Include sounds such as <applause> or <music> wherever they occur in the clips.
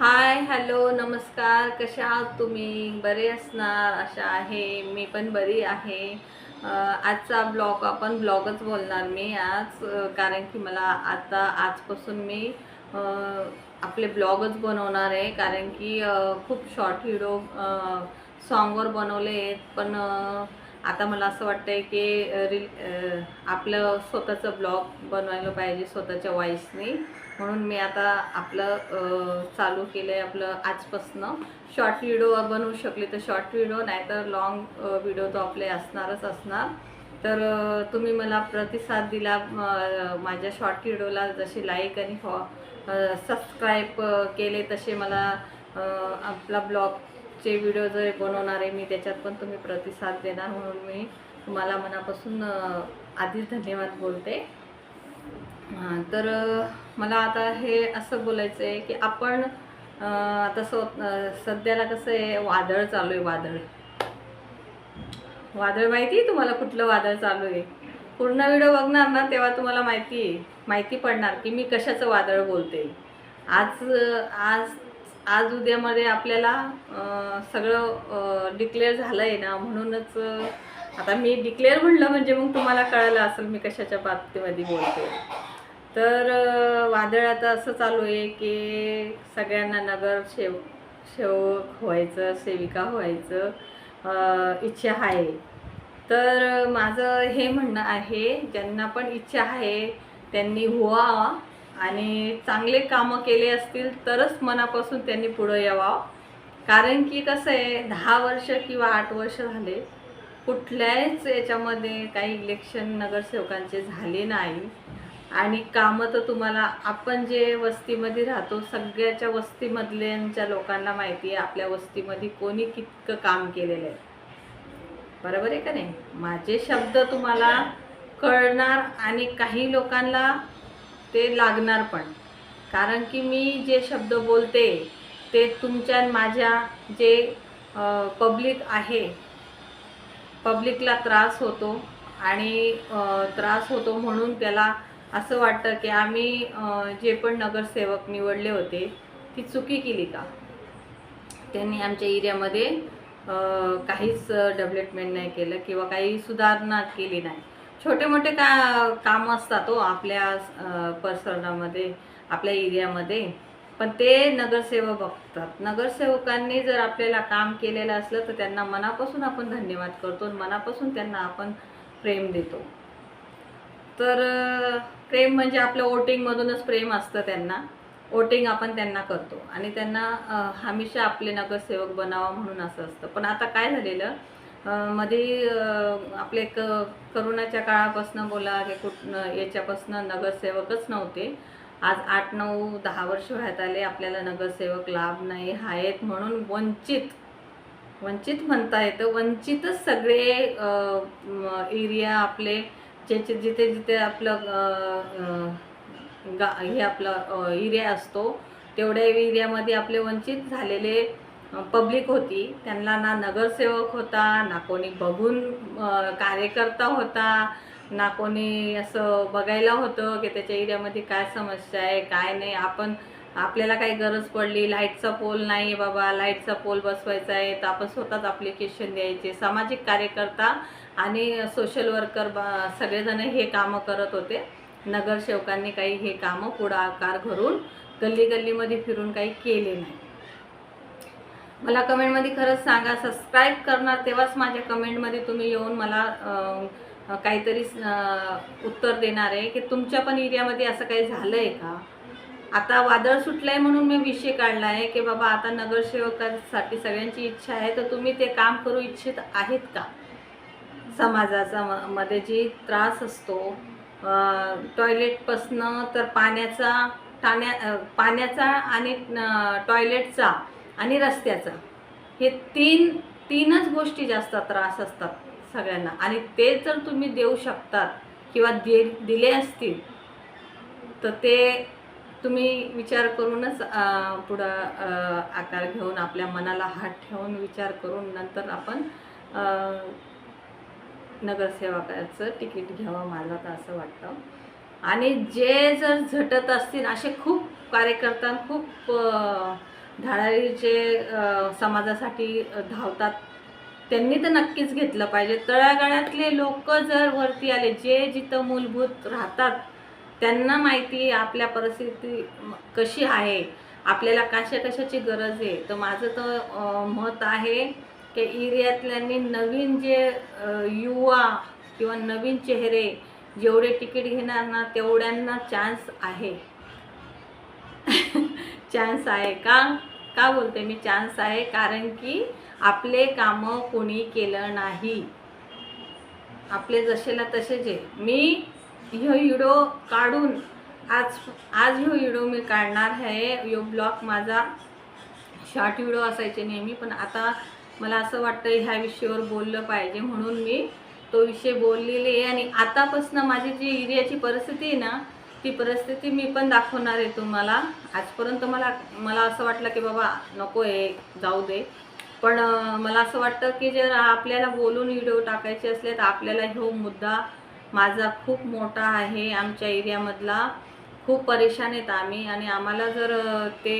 Hi hello नमस्कार. कशा आहात तुम्ही? बरे असणार? अशा आहे. मी पण बरी आहे. आजचा ब्लॉग आपण ब्लॉगच बोलणार मी आज कारण की मला आता आजपासून मी आपले ब्लॉगच बनवणार आहे. कारण की खूप शॉर्ट व्हिडिओ सॉन्गवर बनवले आहेत. पण आता मला असं वाटतं आहे की रिल आपलं स्वतःचं ब्लॉग बनवायला पाहिजे स्वतःच्या वॉईसनी म्हणून मी आता आपलं चालू केलं आहे आपलं आजपासनं. शॉर्ट व्हिडिओ बनवू शकले तर शॉर्ट व्हिडिओ नाहीतर लॉंग व्हिडिओ तो आपले असणारच असणार. तर तुम्ही मला प्रतिसाद दिला माझ्या शॉर्ट व्हिडिओला जसे लाईक आणि फॉ सबस्क्राईब केले तसे मला आपला ब्लॉगचे व्हिडिओ जर बनवणार आहे मी त्याच्यात पण तुम्ही प्रतिसाद देणार म्हणून मी तुम्हाला मनापासून आधीच धन्यवाद बोलते. तर मला आता हे असं बोलायचं आहे की आपण आता स सध्याला कसं आहे वादळ चालू आहे वादळ. वादळ माहिती आहे तुम्हाला कुठलं वादळ चालू आहे? पूर्ण व्हिडिओ बघणार ना तेव्हा तुम्हाला माहिती आहे. माहिती पडणार की मी कशाचं वादळ बोलते. आज आज आज उद्यामध्ये आपल्याला सगळं डिक्लेअर झालं आहे ना म्हणूनच आता मी डिक्लेअर म्हणलं म्हणजे मग तुम्हाला कळलं असेल मी कशाच्या बाबतीमध्ये बोलते. तर वादळ आता असं चालू आहे की सगळ्यांना नगर शेव सेवक व्हायचं सेविका व्हायचं इच्छा आहे. तर माझं हे म्हणणं आहे ज्यांना पण इच्छा आहे त्यांनी व्हा आणि चांगले कामं केले असतील तरच मनापासून त्यांनी पुढं यावं. कारण की कसं आहे दहा वर्ष किंवा आठ वर्ष झाले कुठल्याच याच्यामध्ये काही इलेक्शन नगरसेवकांचे झाले नाही. आणि कामं तर तुम्हाला आपण जे वस्तीमध्ये राहतो सगळ्याच्या वस्तीमधल्यांच्या लोकांना माहिती आहे आपल्या वस्तीमध्ये कोणी कितकं काम केलेलं आहे. बरोबर आहे का नाही? माझे शब्द तुम्हाला कळणार आणि काही लोकांना ते लागणार पण. कारण की मी जे शब्द बोलते ते तुमच्या माझ्या जे पब्लिक आहे पब्लिकला त्रास होतो आणि त्रास होतो म्हणून त्याला असं वाटतं की आम्ही जे पण नगरसेवक निवडले होते ती चुकी केली का? त्यांनी आमच्या एरियामध्ये काहीच डेव्हलपमेंट नाही केलं किंवा काही सुधारणा केली नाही. छोटे मोठे का कामं असतात हो आपल्या अ, परिसरामध्ये आपल्या एरियामध्ये. पण ते नगरसेवक बघतात. नगरसेवकांनी जर आपल्याला काम केलेलं असलं तर त्यांना मनापासून आपण धन्यवाद करतो आणि मनापासून त्यांना आपण प्रेम देतो. तर प्रेम म्हणजे आपलं वोटिंगमधूनच प्रेम असतं त्यांना. वोटिंग आपण त्यांना करतो. आणि त्यांना हमेशा आपले नगरसेवक बनावा म्हणून असं असतं. पण आता काय झालेलं मध्ये आपले क करोनाच्या काळापासून बोला की कुठ याच्यापासून नगरसेवकच नव्हते. आज आठ नऊ दहा वर्ष व्हायत आले आपल्याला नगरसेवक लाभ नाही आहेत म्हणून वंचित वंचित म्हणता येतं. वंचितच सगळे एरिया आपले ज्याचे जिथे जिथे आपलं गा हे आपलं एरिया असतो तेवढ्या एरियामध्ये आपले वंचित झालेले पब्लिक होती. त्यांना ना नगरसेवक होता ना कोणी बघून कार्यकर्ता होता ना कोणी असं बघायला होतं की त्याच्या एरियामध्ये काय समस्या आहे काय नाही. आपण आपल्याला काही गरज पडली लाईटचा पोल नाही बाबा लाईटचा पोल बसवायचा आहे तर आपण स्वतःच अप्लिकेशन द्यायचे. सामाजिक कार्यकर्ता आणि सोशल वर्कर सगळेजण हे कामं करत होते. नगरसेवकांनी काही हे कामं पुढाकार घरून गल्ली गल्लीमध्ये फिरून काही केले नाही. मला कमेंटमध्ये खरंच सांगा सबस्क्राईब करणार तेव्हाच माझ्या कमेंटमध्ये तुम्ही येऊन मला काहीतरी उत्तर देणार आहे. की तुमच्या पण एरियामध्ये असं काही झालं आहे का? आता वादळ सुटलंय म्हणून मी विषय काढला आहे की बाबा आता नगरसेवकांसाठी सगळ्यांची इच्छा आहे तर तुम्ही ते काम करू इच्छित आहेत का? समाजाचा म- मध्ये जी त्रास असतो टॉयलेटपासनं तर पाण्याचा टाण्या पाण्याचा आणि टॉयलेटचा आणि रस्त्याचा हे तीन तीनच गोष्टी जास्त त्रास असतात सगळ्यांना. आणि ते जर तुम्ही देऊ शकतात किंवा दे दिले असतील तर ते तुम्ही विचार करूनच पुढं आकार घेऊन आपल्या मनाला हात ठेवून विचार करून नंतर आपण नगरसेवकाचं तिकीट घ्यावं मला तर असं वाटतं. आणि जे जर झटत असतील असे खूप कार्यकर्ता खूप अ, जे समाजासाठी धावतात त्यांनी तर नक्कीच घेतलं पाहिजे. तळागाळातले लोक जर वरती आले जे जिथं मूलभूत राहतात त्यांना माहिती आपल्या परिस्थिती कशी आहे आपल्याला कशा कशाची गरज आहे. तर माझं तर मत आहे की एरियातल्यांनी नवीन जे युवा किंवा नवीन चेहरे जेवढे तिकीट घेणार ना तेवढ्यांना चान्स आहे. <laughs> चान्स आहे का? का बोलते मी चान्स आहे? कारण की आपले कामं कोणी केलं नाही. आपले जसेला तसेच. आहे मी ह्यो व्हिडिओ काढून आज आज ह्यो व्हिडिओ मी काढणार आहे. यो ब्लॉग माझा शॉर्ट व्हिडिओ असायचे नेहमी पण आता मला असं वाटतं ह्या विषयावर बोललं पाहिजे म्हणून मी तो विषय बोललेले आहे. आणि आतापासून माझी जी एरियाची परिस्थिती आहे ना ती परिस्थिती मी पण दाखवणार आहे तुम्हाला. आजपर्यंत मला मला असं वाटलं की बाबा नको आहे जाऊ दे. पण मला असं वाटतं की जर आपल्याला बोलून व्हिडिओ टाकायचे असले तर आपल्याला ह्यो मुद्दा माझा खूप मोठा आहे आमच्या एरियामधला. खूप परेशान आहेत आम्ही आणि आम्हाला जर ते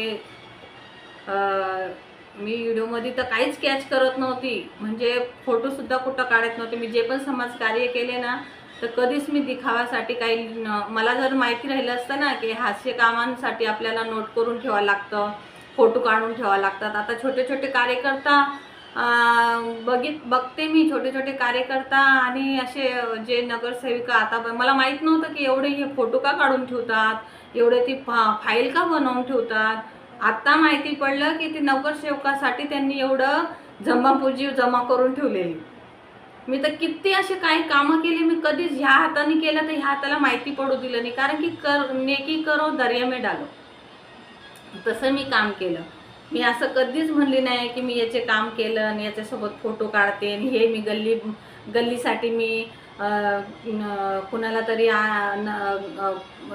मी व्हिडिओमध्ये तर काहीच कॅच करत नव्हती. म्हणजे फोटोसुद्धा कुठं काढत नव्हते. मी जे पण समाजकार्य केले ना तर कधीच मी दिखाव्यासाठी काही मला जर माहिती राहिलं असतं ना की हास्य कामांसाठी आपल्याला नोट करून ठेवावं लागतं फोटो काढून ठेवावं लागतात. आता छोटे छोटे कार्यकर्ता बघित बघते मी छोटे छोटे कार्यकर्ता आणि असे जे नगरसेविका आता ब- मला माहीत नव्हतं की एवढे हे फोटो का काढून ठेवतात? एवढे ती फा फाईल का बनवून ठेवतात? आत्ता माहिती पडलं की ते नगरसेवकासाठी त्यांनी एवढं जमापुजी जमा करून ठेवलेली. मी तर किती असे काही कामं केली मी कधीच ह्या हाताने केलं तर ह्या हाताला माहिती पडू दिलं नाही. कारण की कर नेकी करो दर्या में डालो. तसं मी काम केलं. मी असं कधीच म्हणली नाही की मी याचे काम केलं आणि याच्यासोबत फोटो काढते आणि हे मी गल्ली गल्लीसाठी मी कुणाला तरी न-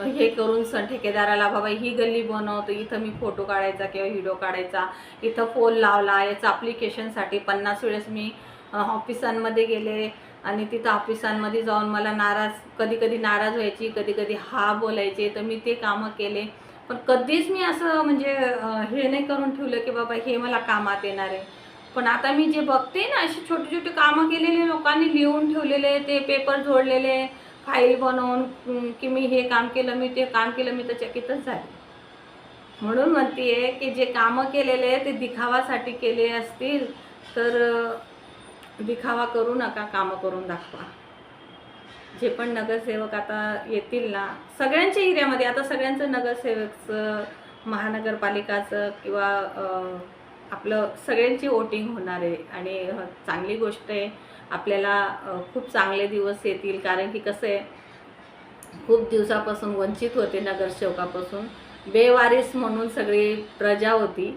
हे करून सण ठेकेदाराला बाबा ही गल्ली बनवतो इथं मी फोटो काढायचा किंवा व्हिडिओ काढायचा. इथं फोन लावला याचं अप्लिकेशनसाठी पन्नास वेळेस मी ऑफिसांमध्ये गेले आणि तिथं ऑफिसांमध्ये जाऊन मला नाराज कधी कधी नाराज व्हायची कधी कधी हा बोलायचे तर मी ते कामं केले. पण कधीच मी असं म्हणजे हे नाही करून ठेवलं की बाबा हे मला कामात येणार आहे. पण आता मी जे बघते ना अशी छोटे छोटे कामं केलेले लोकांनी लिहून ठेवलेले ते पेपर जोडलेले फाईल बनवून की मी हे काम केलं मी ते काम केलं मी तर चकितच झाले. म्हणून म्हणते की जे कामं केलेले ते दिखावासाठी केले असतील तर दिखावा करू नका कामं करून दाखवा. जे पण नगरसेवक आता येतील ना सगळ्यांच्या एरियामध्ये आता सगळ्यांचं नगरसेवकचं महानगरपालिकाचं किंवा आपलं सगळ्यांची वोटिंग होणार आहे. आणि चांगली गोष्ट आहे आपल्याला खूप चांगले दिवस येतील. कारण की कसं आहे खूप दिवसापासून वंचित होते नगरसेवकापासून. बेवारीस म्हणून सगळी प्रजा होती.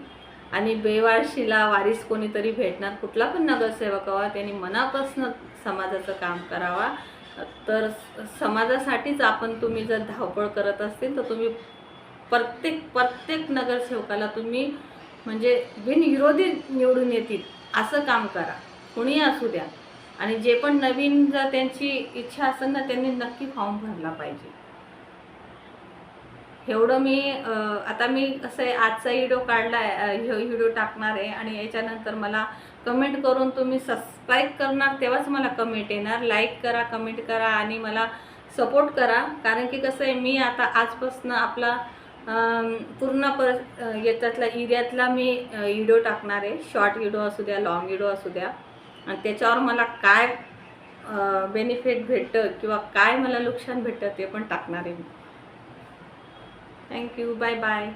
आणि बेवारशीला वारीस कोणीतरी भेटणार. कुठला पण नगरसेवक हवा त्यांनी मनापासून समाजाचं काम करावा. तर समाजासाठीच आपण तुम्ही जर धावपळ करत असतील तर तुम्ही प्रत्येक प्रत्येक नगरसेवकाला तुम्ही म्हणजे बिनविरोधी निवडून येतील असं काम करा. कुणीही असू द्या. आणि जे पण नवीन जर त्यांची इच्छा असेल ना त्यांनी नक्की फॉर्म भरला पाहिजे. एवढं मी आता मी कसं आहे आजचा व्हिडिओ काढला आहे व्हिडिओ टाकणार आहे. आणि याच्यानंतर मला कमेंट करून तुम्ही सबस्क्राईब करणार तेव्हाच मला कमेंट येणार. लाईक करा कमेंट करा आणि मला सपोर्ट करा. कारण की कसं आहे मी आता आजपासून आपला पूर्ण पर याच्यातला एरियातला मी व्हिडिओ टाकणार आहे. शॉर्ट व्हिडिओ असू द्या लॉंग व्हिडिओ असू द्या. आणि त्याच्यावर मला काय बेनिफिट भेटतं किंवा काय मला नुकसान भेटतं ते पण टाकणार आहे मी. Thank you bye bye